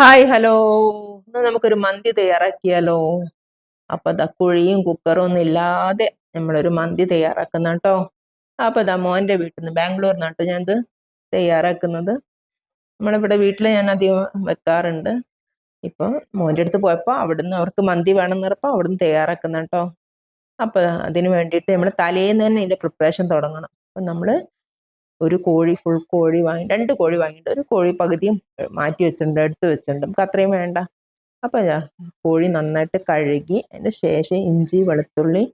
Hi hello ഇന്ന് നമുക്കൊരു മന്തി തയ്യാറാക്കിയാലോ? അപ്പൊ അതാ കുഴിയും കുക്കറും ഒന്നും ഇല്ലാതെ നമ്മളൊരു മന്തി തയ്യാറാക്കുന്ന കേട്ടോ അപ്പൊ അതാ മോന്റെ വീട്ടിൽ നിന്ന് ബാംഗ്ലൂർ നിന്നാട്ടോ ഞാനിത് തയ്യാറാക്കുന്നത്. നമ്മളിവിടെ വീട്ടിൽ ഞാൻ അധികം വെക്കാറുണ്ട്. ഇപ്പൊ മോന്റെ അടുത്ത് പോയപ്പോ അവിടുന്ന് അവർക്ക് മന്തി വേണമെന്ന് പറഞ്ഞപ്പോ അവിടുന്ന് തയ്യാറാക്കുന്ന കേട്ടോ അപ്പൊ അതിന് വേണ്ടിയിട്ട് നമ്മൾ തലേന്ന് തന്നെ ഇതിന്റെ പ്രിപ്പറേഷൻ തുടങ്ങണം. അപ്പൊ നമ്മൾ ഒരു കോഴി ഫുൾ കോഴി വാങ്ങി രണ്ട് കോഴി വാങ്ങിയിട്ട് ഒരു കോഴി പകുതിയും മാറ്റി വെച്ചിട്ടുണ്ട് എടുത്ത് വെച്ചിട്ടുണ്ട്. നമുക്ക് അത്രയും വേണ്ട. അപ്പോൾ കോഴി നന്നായിട്ട് കഴുകി അതിന് ശേഷം ഇഞ്ചി വെളുത്തുള്ളി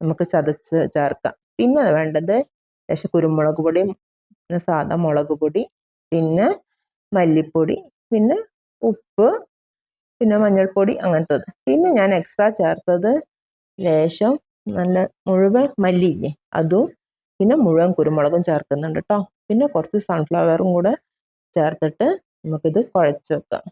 നമുക്ക് ചതച്ച് ചേർക്കാം. പിന്നെ വേണ്ടത് ശേഷം കുരുമുളക് പൊടി പിന്നെ സാധാ മുളക് പൊടി പിന്നെ മല്ലിപ്പൊടി പിന്നെ ഉപ്പ് പിന്നെ മഞ്ഞൾപ്പൊടി അങ്ങനത്തത്. പിന്നെ ഞാൻ എക്സ്ട്രാ ചേർത്തത് ലേശം നല്ല മുഴുവൻ മല്ലിയില്ലേ അതും പിന്നെ മുഴുവൻ കുരുമുളകും ചേർക്കുന്നുണ്ട് കേട്ടോ പിന്നെ കുറച്ച് സൺഫ്ലവറും കൂടെ ചേർത്തിട്ട് നമുക്കിത് കുഴച്ച് വെക്കാം.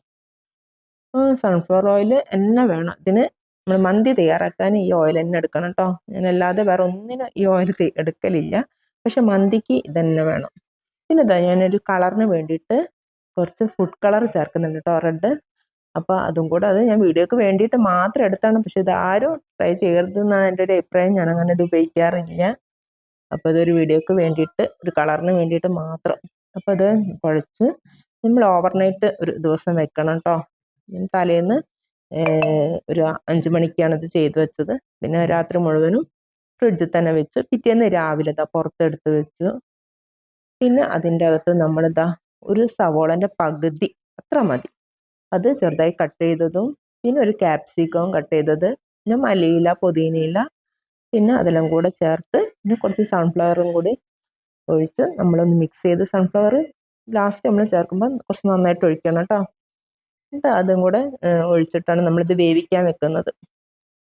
സൺഫ്ലവർ ഓയിൽ എന്നെ വേണം. ഇതിന് നമ്മൾ മന്തി തയ്യാറാക്കാൻ ഈ ഓയിൽ തന്നെ എടുക്കണം കേട്ടോ ഞാനല്ലാതെ വേറെ ഒന്നിനും ഈ ഓയിൽ എടുക്കലില്ല. പക്ഷെ മന്തിക്ക് ഇതന്നെ വേണം. പിന്നെ ഇതാ ഞാനൊരു കളറിന് വേണ്ടിയിട്ട് കുറച്ച് ഫുഡ് കളർ ചേർക്കുന്നുണ്ട് കേട്ടോ റെഡ് അപ്പോൾ അതും കൂടെ അത് ഞാൻ വീഡിയോക്ക് വേണ്ടിയിട്ട് മാത്രം എടുത്താണ്. പക്ഷെ ഇത് ആരും ട്രൈ ചെയ്യരുതെന്നാണ് എന്റെ ഒരു അഭിപ്രായം. ഞാൻ അങ്ങനെ ഇത് ഉപയോഗിക്കാറില്ല. അപ്പോൾ അതൊരു വീഡിയോക്ക് വേണ്ടിയിട്ട് ഒരു കളറിന് വേണ്ടിയിട്ട് മാത്രം. അപ്പോൾ അത് കുഴച്ച് നമ്മൾ ഓവർനൈറ്റ് ഒരു ദിവസം വെക്കണം കേട്ടോ തലേന്ന് ഒരു അഞ്ച് മണിക്കാണ് ഇത് ചെയ്ത് വെച്ചത്. പിന്നെ രാത്രി മുഴുവനും ഫ്രിഡ്ജിൽ തന്നെ വെച്ച് പിറ്റേന്ന് രാവിലെ ഇതാ പുറത്തെടുത്ത് വെച്ചു. പിന്നെ അതിന്റെ അകത്ത് നമ്മളിതാ ഒരു സവോളന്റെ പകുതി അത്ര മതി. അത് ചെറുതായി കട്ട് ചെയ്തതും പിന്നെ ഒരു ക്യാപ്സിക്കവും കട്ട് ചെയ്തത് പിന്നെ മല്ലിയില പുതിനയില പിന്നെ അതെല്ലാം കൂടെ ചേർത്ത് പിന്നെ കുറച്ച് സൺഫ്ലവറും കൂടി ഒഴിച്ച് നമ്മളൊന്ന് മിക്സ് ചെയ്ത് സൺഫ്ലവർ ലാസ്റ്റ് നമ്മൾ ചേർക്കുമ്പോൾ കുറച്ച് നന്നായിട്ട് ഒഴിക്കണം കേട്ടോ. എന്നിട്ട് അതും കൂടെ ഒഴിച്ചിട്ടാണ് നമ്മളിത് വേവിക്കാൻ വെക്കുന്നത്.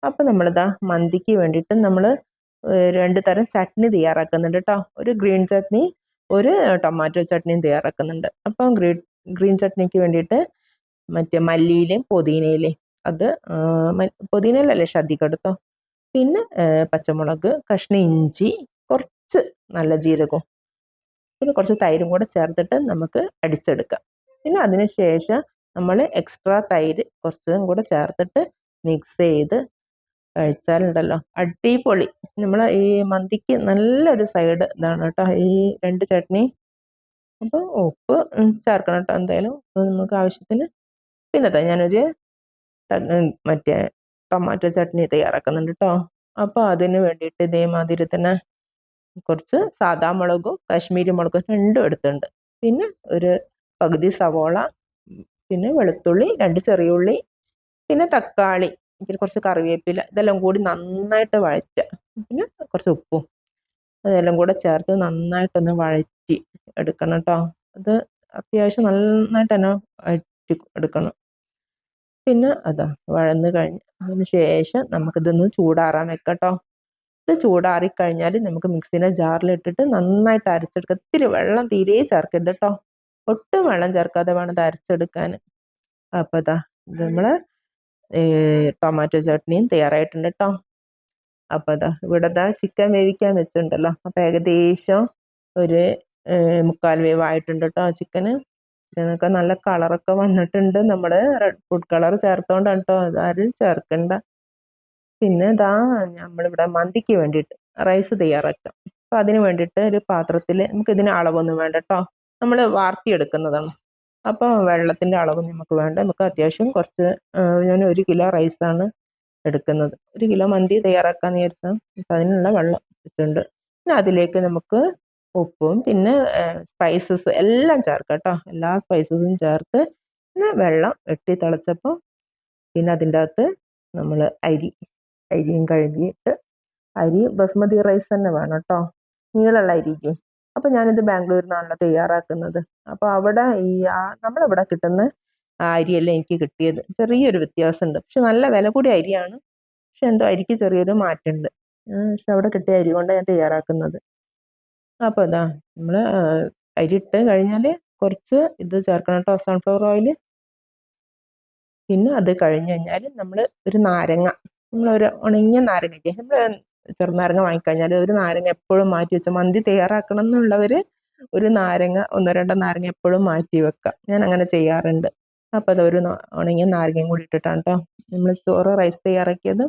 അപ്പോൾ നമ്മളിതാ മന്തിക്ക് വേണ്ടിയിട്ട് നമ്മൾ രണ്ട് തരം ചട്നി തയ്യാറാക്കുന്നുണ്ട് കേട്ടോ. ഒരു ഗ്രീൻ ചട്നി ഒരു ടൊമാറ്റോ ചട്നിയും തയ്യാറാക്കുന്നുണ്ട്. അപ്പം ഗ്രീൻ ഗ്രീൻ ചട്നിക്ക് വേണ്ടിയിട്ട് മറ്റേ മല്ലിയിലയും പുതിനയിലയും. അത് പുതിനയിലല്ലേ ശ്രദ്ധിക്കെടുത്തോ പിന്നെ പച്ചമുളക് കഷ്ണ ഇഞ്ചി കുറച്ച് നല്ല ജീരകവും പിന്നെ കുറച്ച് തൈരും കൂടെ ചേർത്തിട്ട് നമുക്ക് അടിച്ചെടുക്കാം. പിന്നെ അതിന് ശേഷം നമ്മൾ എക്സ്ട്രാ തൈര് കുറച്ചും കൂടെ ചേർത്തിട്ട് മിക്സ് ചെയ്ത് കഴിച്ചാലുണ്ടല്ലോ. അടിപൊളി. നമ്മൾ ഈ മന്തിക്ക് നല്ലൊരു സൈഡ് ഇതാണ് കേട്ടോ ഈ രണ്ട് ചട്നി. അപ്പോൾ ഉപ്പ് ചേർക്കണം കേട്ടോ. എന്തായാലും നമുക്ക് ആവശ്യത്തിന്. പിന്നെ ഞാനൊരു മറ്റേ ടൊമാറ്റോ ചട്നി തയ്യാറാക്കുന്നുണ്ട് കേട്ടോ അപ്പോൾ അതിന് വേണ്ടിയിട്ട് ഇതേമാതിരി തന്നെ കുറച്ച് സാദാ മുളകും കാശ്മീരി മുളകും രണ്ടും എടുത്തുണ്ട് പിന്നെ ഒരു പകുതി സവോള പിന്നെ വെളുത്തുള്ളി രണ്ട് ചെറിയ ഉള്ളി പിന്നെ തക്കാളി പിന്നെ കുറച്ച് കറിവേപ്പില ഇതെല്ലാം കൂടി നന്നായിട്ട് വഴറ്റുക. പിന്നെ കുറച്ച് ഉപ്പും അതെല്ലാം കൂടെ ചേർത്ത് നന്നായിട്ടൊന്ന് വഴറ്റി എടുക്കണം കേട്ടോ അത് അത്യാവശ്യം നന്നായിട്ട് തന്നെ വഴറ്റി എടുക്കണം. പിന്നെ അതാ വഴന്ന് കഴിഞ്ഞ്. അതിന് ശേഷം നമുക്കിതൊന്ന് ചൂടാറാൻ വെക്കട്ടോ. ഇത് ചൂടാറിക്കഴിഞ്ഞാൽ നമുക്ക് മിക്സിനെ ജാറിലിട്ടിട്ട് നന്നായിട്ട് അരച്ചെടുക്കുക ഇത്തിരി വെള്ളം തീരെ ചേർക്കരുത് കേട്ടോ ഒട്ടും വെള്ളം ചേർക്കാതെ വേണം ഇത് അരച്ചെടുക്കാൻ. അപ്പോൾ ഇതാ നമ്മൾ ടൊമാറ്റോ ചട്നിയും തയ്യാറായിട്ടുണ്ട് കേട്ടോ അപ്പോൾ ഇതാ ഇവിടെ ഇതാ ചിക്കൻ വേവിക്കാൻ വെച്ചിട്ടുണ്ടല്ലോ. അപ്പോൾ ഏകദേശം ഒരു മുക്കാൽ വേവ് ആയിട്ടുണ്ട് കേട്ടോ ചിക്കന്. ഇതിനൊക്കെ നല്ല കളറൊക്കെ വന്നിട്ടുണ്ട്. നമ്മൾ റെഡ് ഫുഡ് കളർ ചേർത്തോണ്ടാണ് കേട്ടോ അതാരും ചേർക്കണ്ട. പിന്നെ ഇതാ നമ്മളിവിടെ മന്തിക്ക് വേണ്ടിയിട്ട് റൈസ് തയ്യാറാക്കാം. അപ്പോൾ അതിന് വേണ്ടിയിട്ട് ഒരു പാത്രത്തിൽ നമുക്ക് ഇതിന് അളവൊന്നും വേണ്ട കേട്ടോ നമ്മൾ വാർത്തിയെടുക്കുന്നതാണ്. അപ്പോൾ വെള്ളത്തിന്റെ അളവ് നമുക്ക് വേണ്ട. നമുക്ക് അത്യാവശ്യം കുറച്ച് ഞാൻ ഒരു കിലോ റൈസാണ് എടുക്കുന്നത്. ഒരു കിലോ മന്തി തയ്യാറാക്കാന്ന് വിചാരിച്ചാൽ അപ്പം അതിനുള്ള വെള്ളം വെച്ചിട്ടുണ്ട്. പിന്നെ അതിലേക്ക് നമുക്ക് ഉപ്പും പിന്നെ സ്പൈസസ് എല്ലാം ചേർക്കാം കേട്ടോ. എല്ലാ സ്പൈസസും ചേർത്ത് പിന്നെ വെള്ളം വെട്ടി തിളച്ചപ്പോൾ പിന്നെ അതിന്റെ അകത്ത് നമ്മൾ അരി അരിയും കഴുകിയിട്ട് അരി ബസ്മതി റൈസ് തന്നെ വേണം കേട്ടോ. നീളമുള്ള അരിക്ക്. അപ്പോൾ ഞാനിത് ബാംഗ്ലൂരിൽ നിന്നാണല്ലോ തയ്യാറാക്കുന്നത്. അപ്പോൾ അവിടെ ഈ ആ നമ്മളിവിടെ കിട്ടുന്ന അരിയല്ല എനിക്ക് കിട്ടിയത്. ചെറിയൊരു വ്യത്യാസമുണ്ട്. പക്ഷെ നല്ല വില കൂടിയ അരിയാണ്. പക്ഷെ എന്തോ അരിക്ക് ചെറിയൊരു മാറ്റമുണ്ട്. പക്ഷെ അവിടെ കിട്ടിയ അരി കൊണ്ടാണ് ഞാൻ തയ്യാറാക്കുന്നത്. അപ്പോൾ ഇതാ നമ്മൾ അരി ഇട്ട് കഴിഞ്ഞാൽ കുറച്ച് ഇത് ചേർക്കണം കേട്ടോ സൺഫ്ലവർ ഓയിൽ പിന്നെ അത് കഴിഞ്ഞ് കഴിഞ്ഞാൽ നമ്മൾ ഒരു നാരങ്ങ നമ്മളൊരു ഉണങ്ങിയ നാരങ്ങ നമ്മൾ ചെറുനാരങ്ങ വാങ്ങിക്കഴിഞ്ഞാൽ ഒരു നാരങ്ങ എപ്പോഴും മാറ്റി വെച്ചാൽ മന്തി തയ്യാറാക്കണം എന്നുള്ളവർ ഒരു നാരങ്ങ ഒന്നോ രണ്ടോ നാരങ്ങ എപ്പോഴും മാറ്റി വെക്കാം. ഞാൻ അങ്ങനെ ചെയ്യാറുണ്ട്. അപ്പോൾ അതൊരു ഉണങ്ങിയ നാരങ്ങയും കൂടി ഇട്ടിട്ടാണ് കേട്ടോ നമ്മൾ ചോറ് റൈസ് തയ്യാറാക്കിയത്.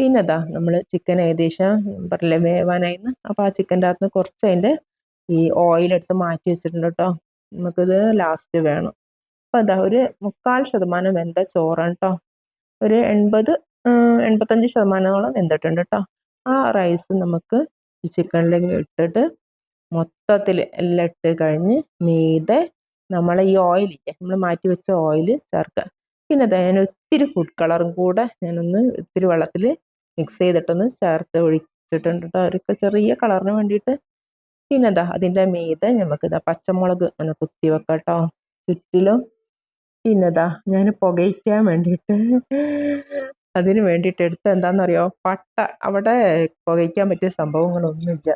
പിന്നെ അതാ നമ്മൾ ചിക്കൻ ഏകദേശം പറഞ്ഞില്ലേ വേവാനായിരുന്നു അപ്പോൾ ആ ചിക്കന്റെ അകത്ത് നിന്ന് കുറച്ച് അതിന്റെ ഈ ഓയിൽ എടുത്ത് മാറ്റി വെച്ചിട്ടുണ്ട് കേട്ടോ നമുക്കിത് ലാസ്റ്റ് വേണം. അപ്പോൾ അതാ ഒരു മുക്കാൽ ശതമാനം വെന്ത ചോറാണ് കേട്ടോ ഒരു എൺപത് എൺപത്തഞ്ച് ശതമാനത്തോളം വെന്തിട്ടുണ്ട് കേട്ടോ ആ റൈസ് നമുക്ക് ഈ ചിക്കനിലേക്ക് ഇട്ടിട്ട് മൊത്തത്തിൽ എല്ലാം ഇട്ട് കഴിഞ്ഞ് മീതെ നമ്മൾ ഈ ഓയിലില്ലേ നമ്മൾ മാറ്റി വെച്ച ഓയിൽ ചേർക്കുക പിന്നെ ഞാൻ ഒത്തിരി ഫുഡ് കളറും കൂടെ ഞാനൊന്ന് ഒത്തിരി വെള്ളത്തിൽ മിക്സ് ചെയ്തിട്ടൊന്ന് ചേർത്ത് ഒഴിച്ചിട്ടുണ്ട് കേട്ടോ ഒരു ചെറിയ കളറിന് വേണ്ടിയിട്ട് പിന്നെ എന്താ അതിന്റെ മീതെ നമുക്ക് ഇതാ പച്ചമുളക് ഒന്ന് കുത്തി വെക്കാം കേട്ടോ ചുറ്റിലും. പിന്നെതാ ഞാൻ പുകയ്ക്കാൻ വേണ്ടിയിട്ട് അതിന് വേണ്ടിയിട്ട് എടുത്ത എന്താണെന്നറിയോ പട്ട. അവിടെ പുകയ്ക്കാൻ പറ്റിയ സംഭവങ്ങളൊന്നുമില്ല.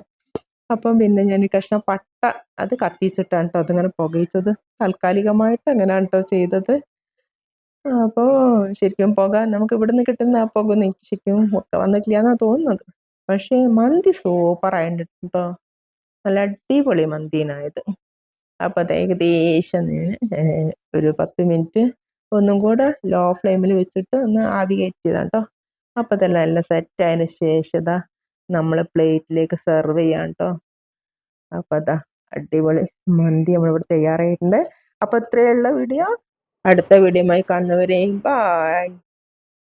അപ്പം പിന്നെ ഞാൻ ഈ കഷ്ണം പട്ട അത് കത്തിച്ചിട്ടാണ് കേട്ടോ അതിങ്ങനെ പുകയിച്ചത്. താൽക്കാലികമായിട്ട് അങ്ങനെയാണ് കേട്ടോ ചെയ്തത്. അപ്പോൾ ശരിക്കും പുക നമുക്ക് ഇവിടുന്ന് കിട്ടുന്ന ആ പുക ഒന്നും ശരിക്കും ഒക്കെ വന്നിട്ടില്ല തോന്നുന്നത്. പക്ഷേ മന്തി സൂപ്പറായിട്ടുണ്ട് കേട്ടോ നല്ല അടിപൊളി മന്തിനായത്. അപ്പോൾ ഏകദേശം ഒരു പത്ത് മിനിറ്റ് ഒന്നും കൂടെ ലോ ഫ്ലെയിമിൽ വെച്ചിട്ട് ഒന്ന് ആവി കയറ്റിയതാണ് കേട്ടോ അപ്പോൾ തന്നെ എല്ലാം സെറ്റ് ആയതിന് ശേഷം നമ്മൾ പ്ലേറ്റിലേക്ക് സെർവ് ചെയ്യാം കേട്ടോ അപ്പോൾ അതാ അടിപൊളി മന്തി നമ്മളിവിടെ തയ്യാറായിട്ടുണ്ട്. അപ്പോൾ ഇത്രയുള്ള വീഡിയോ. അടുത്ത വീഡിയോയുമായി കാണുന്നവരെയും ബായ്